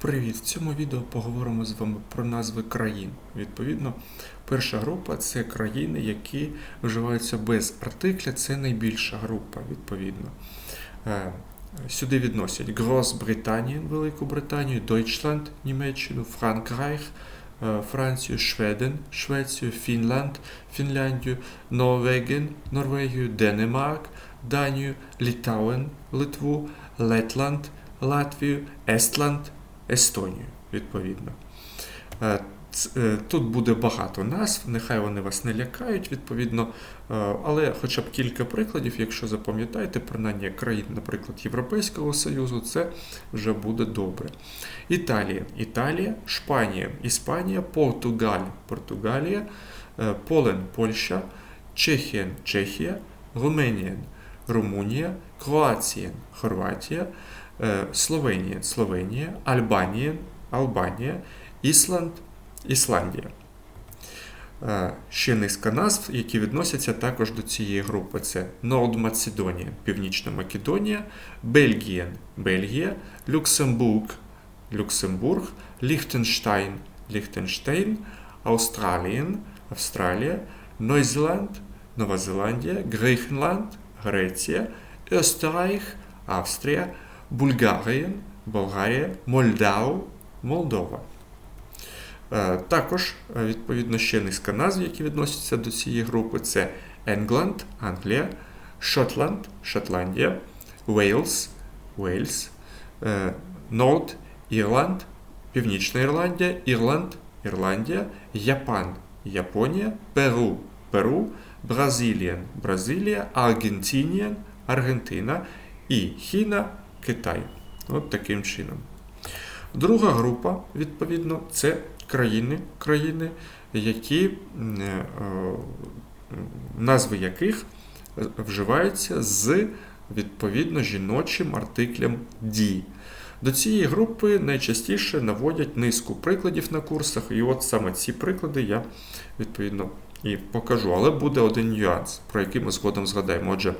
Привіт! В цьому відео поговоримо з вами про назви країн. Відповідно, перша група це країни, які вживаються без артикля, це найбільша група, відповідно. Е, Сюди відносять Грос-Британію, Велику Британію, Deutschland, Німеччину, Франкрайх, е, Францію, Шведен, Швецію, Фінланд, Фінляндію, Норвеген, Норвегію, Денемарк, Данію, Літауен, Литву, Летланд, Латвію, Естланд, Естонію, відповідно. Е, е, Тут буде багато назв, нехай вони вас не лякають, відповідно, е, але хоча б кілька прикладів, якщо запам'ятаєте, принаймні країн, наприклад, Європейського Союзу, це вже буде добре. Італія, Італія, Шпанія, Іспанія, Португаль, Португалія, Полен, Польща, Чехія, Чехія, Руменія, Румунія, Кроація, Хорватія, Словенія, Словенія, Альбанія, Албанія, Ісланд, Ісландія. Е, Ще низка назв, які відносяться також до цієї групи. Це Норд-Македонія, Північна Македонія, Бельгія, Бельгія, Люксембург, Люксембург, Ліхтенштайн, Ліхтенштейн, Австралія, Австралія, Нойзеланд, Нова Зеландія, Грейхенланд, Греція, Österreich, Австрія, Бульгарія, Болгарія, Молдау, Молдова. Е, Також, е, відповідно, ще низка назв, які відносяться до цієї групи: це Енгланд, Англія, Шотланд, Шотландія, Уейлс, Уельс, е, Норд, Ірланд, Північна Ірландія, Ірланд, Ірландія, Япан, Японія, Перу, Перу, Бразилія, Бразилія, Аргентинія, Аргентина і Хіна, Китай. От таким чином. Друга група, відповідно, це країни, країни, які, е, е, назви яких вживаються з відповідно жіночим артиклем «ді». До цієї групи найчастіше наводять низку прикладів на курсах, і от саме ці приклади я відповідно і покажу. Але буде один нюанс, про який ми згодом згадаємо. Отже, е,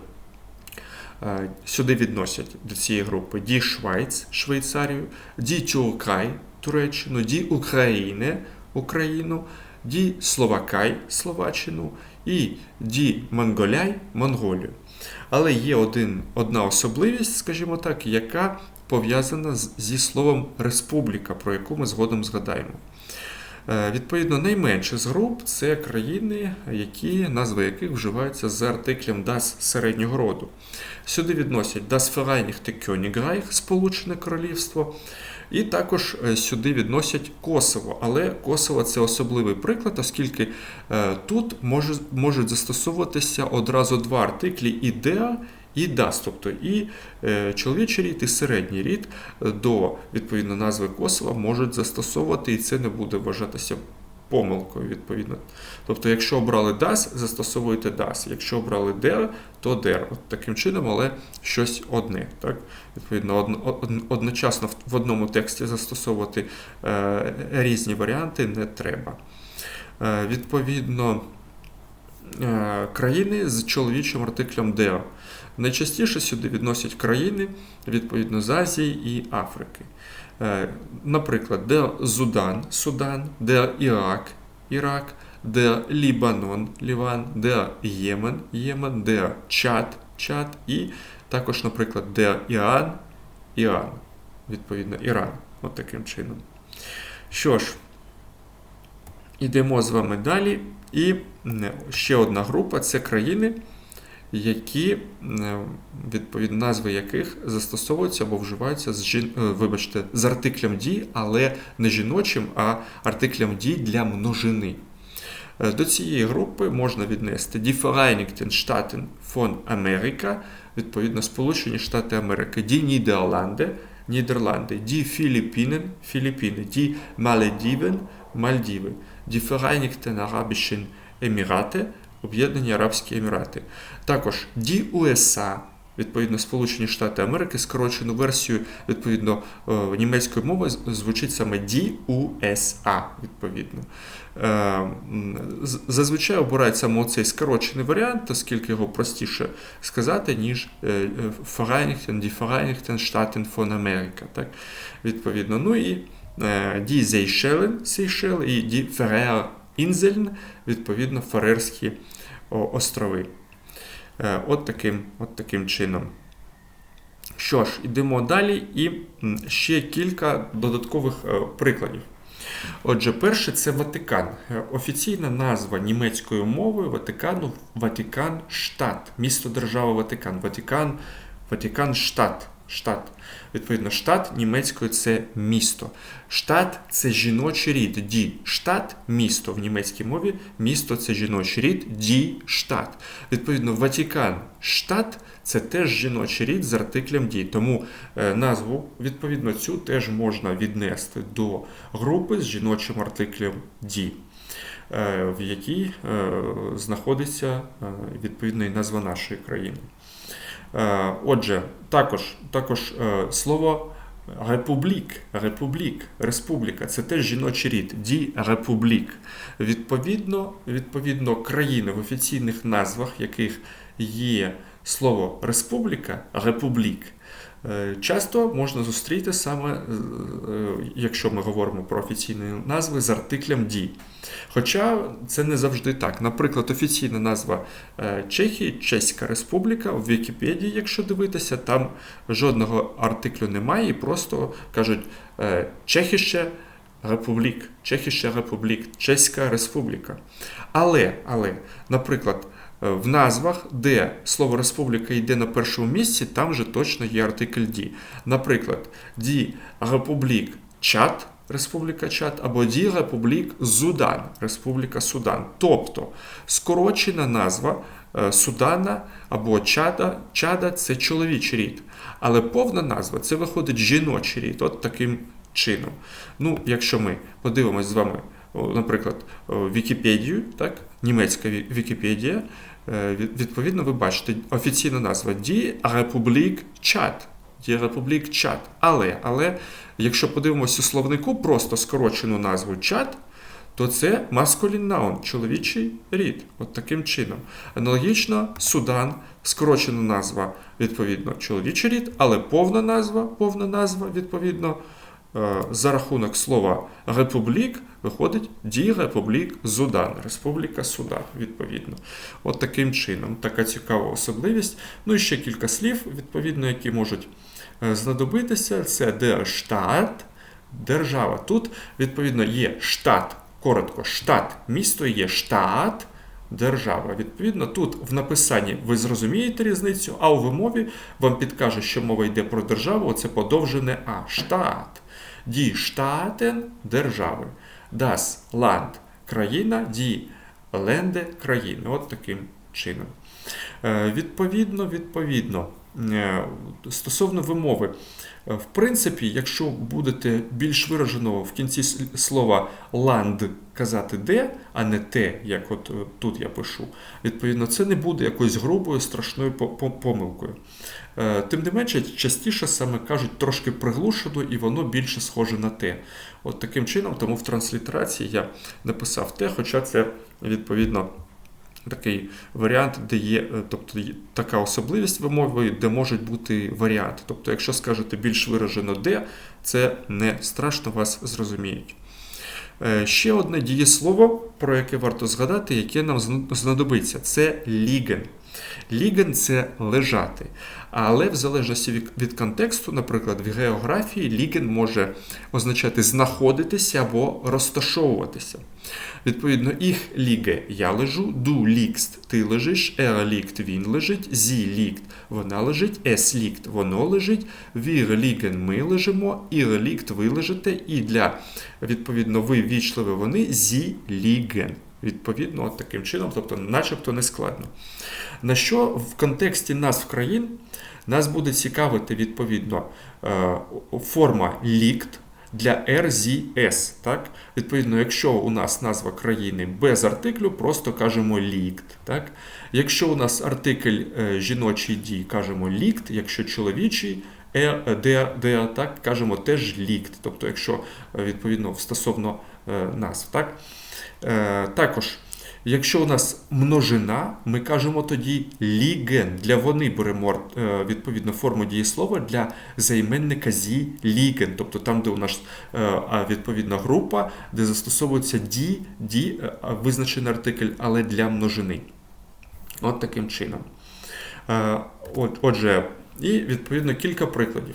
сюди відносять до цієї групи Ді Швайц, Швейцарію, Ді Тюркай, Туреччину, Ді України, Україну, Ді Словакай, Словаччину і Ді Монголяй, Монголію. Але є один, одна особливість, скажімо так, яка пов'язана зі словом республіка, про яку ми згодом згадаємо. Е, Відповідно, найменше з груп це країни, які, назви яких вживаються з артиклем das середнього роду. Сюди відносять Das Vereinigte Königreich, Сполучене Королівство, і також е, сюди відносять Косово. Але Косово це особливий приклад, оскільки е, тут можуть застосовуватися одразу два артиклі і «der», і «das», тобто і е, чоловічий рід, і середній рід до відповідно назви Косова можуть застосовувати, і це не буде вважатися помилкою, відповідно. Тобто, якщо обрали das, застосовуєте das. Якщо обрали der, то der. От таким чином, але щось одне. Так? Відповідно, одно- од- одночасно в одному тексті застосовувати е, різні варіанти не треба. Е, відповідно, е, країни з чоловічим артиклем der. Найчастіше сюди відносять країни відповідно з Азії і Африки. Е, Наприклад, де Судан, Судан, де Ірак, Ірак, де Лібанон, Ліван, де Ємен, Ємен, де Чад, Чад і також, наприклад, де Іан, Іан, відповідно, Іран. От таким чином. Що ж, ідемо з вами далі. І ще одна група це країни, які, е, відповідно, назви яких застосовуються або вживаються з жін... е, вибачте, з артиклем «ді», але не жіночим, а артиклем «ді» для множини. Е, До цієї групи можна віднести Die Vereinigten Staaten von Amerika, відповідно, Сполучені Штати Америки, Die Нідерланди, Нідерланди, Die Філіппінен, Філіппіни, Die Malediven, Мальдіви, Die Vereinigten Arabischen Emiraten, Об'єднані Арабські Емірати. Також Die USA, відповідно, Сполучені Штати Америки, скорочену версію, відповідно, е, німецької мови звучить саме die USA, відповідно. Е, зазвичай обирають саме цей скорочений варіант, оскільки його простіше сказати, ніж Vereinigten, die Vereinigten Staaten von Amerika. Так? Відповідно. Ну і die Seychellen, Сейшел і die Ferrer Inseln, відповідно, Фарерські острови. Е, от таким, от таким чином. Що ж, йдемо далі і ще кілька додаткових е, прикладів. Отже, перше це Ватикан. Е, офіційна назва німецькою мовою Ватикану Ватикан Штат, місто держава Ватикан. Ватикан, Ватикан Штат. Штат. Відповідно, штат німецькою це місто. Штат це жіночий рід. Ді штат місто в німецькій мові. Місто це жіночий рід, ді штат. Відповідно, Ватікан штат це теж жіночий рід з артиклем ді. Тому е, назву, відповідно, цю теж можна віднести до групи з жіночим артиклем ді. Е, в якій е, знаходиться відповідно і назва нашої країни. Е, отже, також також е, слово републік, републік, республіка це теж жіночий рід, ді републік. Відповідно, відповідно, країни в офіційних назвах, яких є слово республіка, републік. Е, часто можна зустріти саме, е, якщо ми говоримо про офіційні назви, з артиклем «ді». Хоча це не завжди так. Наприклад, офіційна назва е, Чехії, Чеська Республіка в Вікіпедії, якщо дивитися, там жодного артиклю немає, і просто кажуть Чехіще Републік, Чехіще Републік, Чеська Республіка. Але, але, наприклад, Е, в назвах, де слово республіка йде на першому місці, там вже точно є артикль Ді. Наприклад, Ді Републік Чад, Республіка Чад, або Ді Републік Зудан, Республіка Судан. Тобто скорочена назва е, Судана або Чада, Чада це чоловічий рід. Але повна назва це виходить жіночий рід. От таким чином. Ну, Якщо ми подивимось з вами наприклад, Вікіпедію, так, німецька Вікіпедія, е, відповідно, ви бачите офіційна назва Die Republik Чад. Die Republik Чад. Але, але, якщо подивимося словнику просто скорочену назву Чад, то це маскулін наун, чоловічий рід. От таким чином. Аналогічно, Судан, скорочена назва, відповідно, чоловічий рід, але повна назва, повна назва, відповідно. Е, за рахунок слова републік виходить Ді Републік Зудан, Республіка Судан, відповідно. От таким чином, така цікава особливість. Ну і ще кілька слів, відповідно, які можуть е, знадобитися. Це der штат, держава. Тут, відповідно, є штат, коротко, штат, місто є штат. Держава. Відповідно, тут в написанні ви зрозумієте різницю, а у вимові вам підкаже, що мова йде про державу, це подовжене А. Штат. Die Staaten держави. Das Land країна, die Lände країни. От таким чином. Е, відповідно, відповідно, стосовно вимови. Е, в принципі, якщо будете більш виражено в кінці слова ланд казати де, а не те, як от тут я пишу, відповідно, це не буде якоюсь грубою, страшною помилкою. Е, тим не менше, частіше саме кажуть трошки приглушено, і воно більше схоже на те. От таким чином, тому в транслітерації я написав те, хоча це відповідно. Такий варіант, де є, тобто є така особливість вимови, де можуть бути варіанти. Тобто, якщо скажете більш виражено де, це не страшно вас зрозуміють. Е, ще одне дієслово, про яке варто згадати, яке нам знадобиться, це ліген. Ліген це лежати. Але в залежності від контексту, наприклад, в географії ліген може означати знаходитися або розташовуватися. Відповідно, їх ліге я лежу, ду лікст ти лежиш, ер лікт він лежить, зі лікт вона лежить, ес лікт воно лежить, вір ліген ми лежимо, ір лікт ви лежите, і для відповідно ви вічливі вони зі ліген. Відповідно, таким чином, тобто, начебто не складно. На що в контексті назв країн нас буде цікавити відповідно е, форма лікт, для RZS. Так? Відповідно, якщо у нас назва країни без артиклю, просто кажемо лікт. Так? Якщо у нас артикль е, жіночий дій, кажемо лікт, якщо чоловічий, е, де, де, так, кажемо теж лікт. Тобто, якщо відповідно стосовно назв. Так? Е, також. Якщо у нас множина, ми кажемо тоді ліген. Для вони беремо е, відповідно форму дієслова для займенника зі ліген. Тобто там, де у нас е, відповідна група, де застосовується ді, ді визначений артикль, але для множини. От таким чином. Отже, і відповідно кілька прикладів.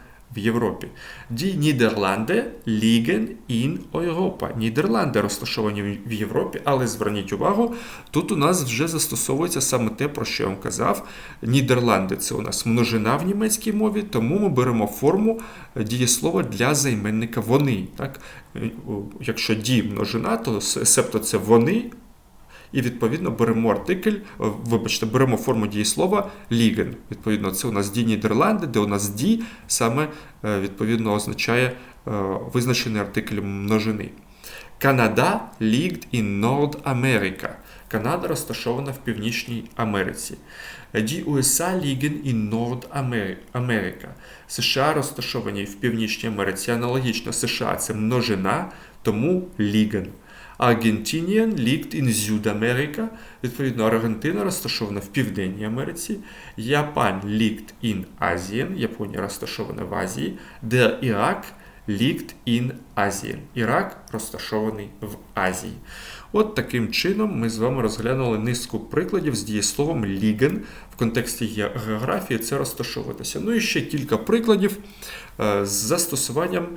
в Європі. Die Niederlande liegen in Europa. Нідерланди розташовані в Європі, але зверніть увагу, тут у нас вже застосовується саме те, про що я вам казав. Нідерланди це у нас множина в німецькій мові, тому ми беремо форму дієслова для займенника вони. Так? Е, Якщо ді множина, то себто це вони. І відповідно беремо артикль, е, вибачте, беремо форму дієслова ліген. Відповідно, це у нас ді Нідерланди, де у нас ді саме е, відповідно означає е, визначений артикль множини. Канада liegt in Nord-America. Канада розташована в Північній Америці. Die USA liegen in Nord-America. США розташовані в Північній Америці. Аналогічно США це множина, тому liegen. Argentinien liegt in Südamerika. Відповідно, Аргентина розташована в Південній Америці. Japan liegt in Asien. Японія розташована в Азії. де Irak liegt in Азія. Ірак розташований в Азії. От таким чином ми з вами розглянули низку прикладів з дієсловом liegen. В контексті географії це розташовуватися. Ну і ще кілька прикладів е, з застосуванням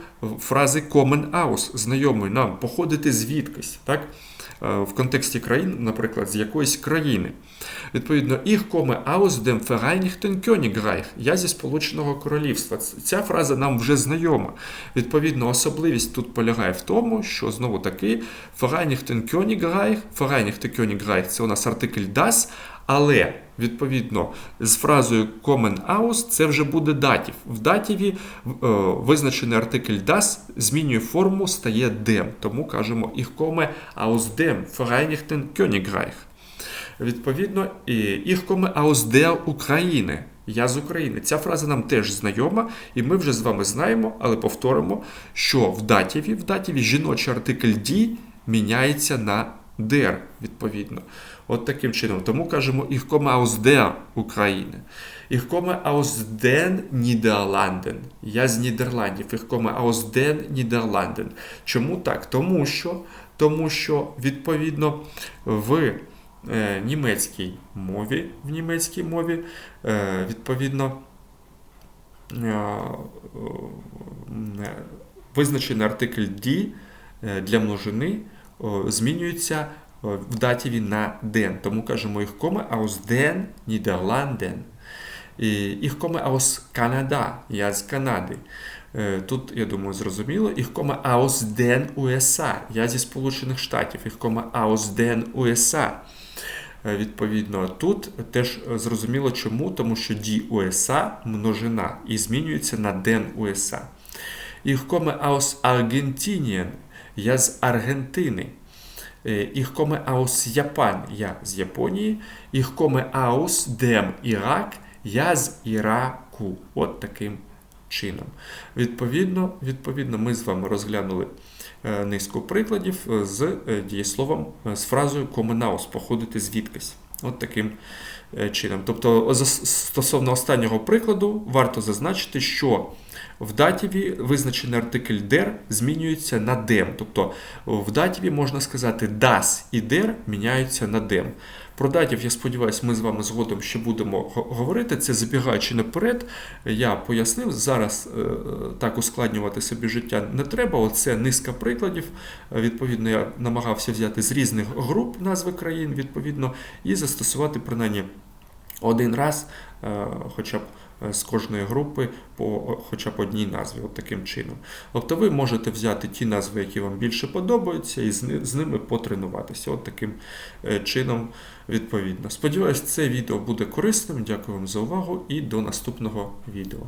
фрази common aus, знайомий нам походити звідкись. Так? Е, В контексті країн, наприклад, з якоїсь країни. Відповідно, ich komme aus dem Vereinigten Königreich. Я зі Сполученого Королівства. Ця фраза нам вже знайома. Відповідно, особливість тут полягає в тому, що знову таки Vereinigten Königreich, Vereinigte Königreich – це у нас артикль das, але відповідно з фразою common aus це вже буде датів. В датіві е, визначений артикль das змінює форму, стає dem. Тому кажемо ich komme aus dem Vereinigten Königreich. Відповідно, «Ich komme aus der України. Я з України. Ця фраза нам теж знайома, і ми вже з вами знаємо, але повторимо, що в датіві, в датіві жіночий артикль «die» міняється на der, відповідно. От таким чином. Тому кажемо «Ich komme aus der України. Ich komme aus den Niederlanden. Я з Нідерландів. Ich komme aus den Niederlanden. Чому так? Тому що, тому що відповідно, в е, німецькій мові, в німецькій мові, е, відповідно, е, е, визначений артикль е, для множини е, в датіві на den. Тому кажемо їх коме den Niederlanden. І їх коме aus Canada. Я з Канади. Е, Тут, я думаю, зрозуміло. Їх коме aus den USA. Я зі Сполучених Штатів. Їх коме aus den USA. Е, Відповідно, тут теж зрозуміло чому, тому що die USA множина і змінюється на den USA. Ich komme aus Argentinien. Я з Аргентини. Ich komme aus. Я з Японії. Ich aus dem Irak. Я з Іраку. От таким чином. Відповідно, відповідно, ми з вами розглянули е, низку прикладів е, з е, дієсловом з фразою aus, походити звідкись. От таким чином. Тобто, стосовно останнього прикладу, варто зазначити, що в датіві визначений артикль der змінюється на dem. Тобто в датіві можна сказати das і der міняються на dem. Про датів, я сподіваюся, ми з вами згодом ще будемо говорити. Це забігаючи наперед, я пояснив. Зараз е, так ускладнювати собі життя не треба. Оце низка прикладів. Відповідно, я намагався взяти з різних груп назви країн, відповідно, і застосувати принаймні один раз, е, хоча б з кожної групи по хоча б одній назві, от таким чином. Тобто ви можете взяти ті назви, які вам більше подобаються, і з ними потренуватися. От таким е, чином, відповідно. Сподіваюсь, це відео буде корисним. Дякую вам за увагу і до наступного відео.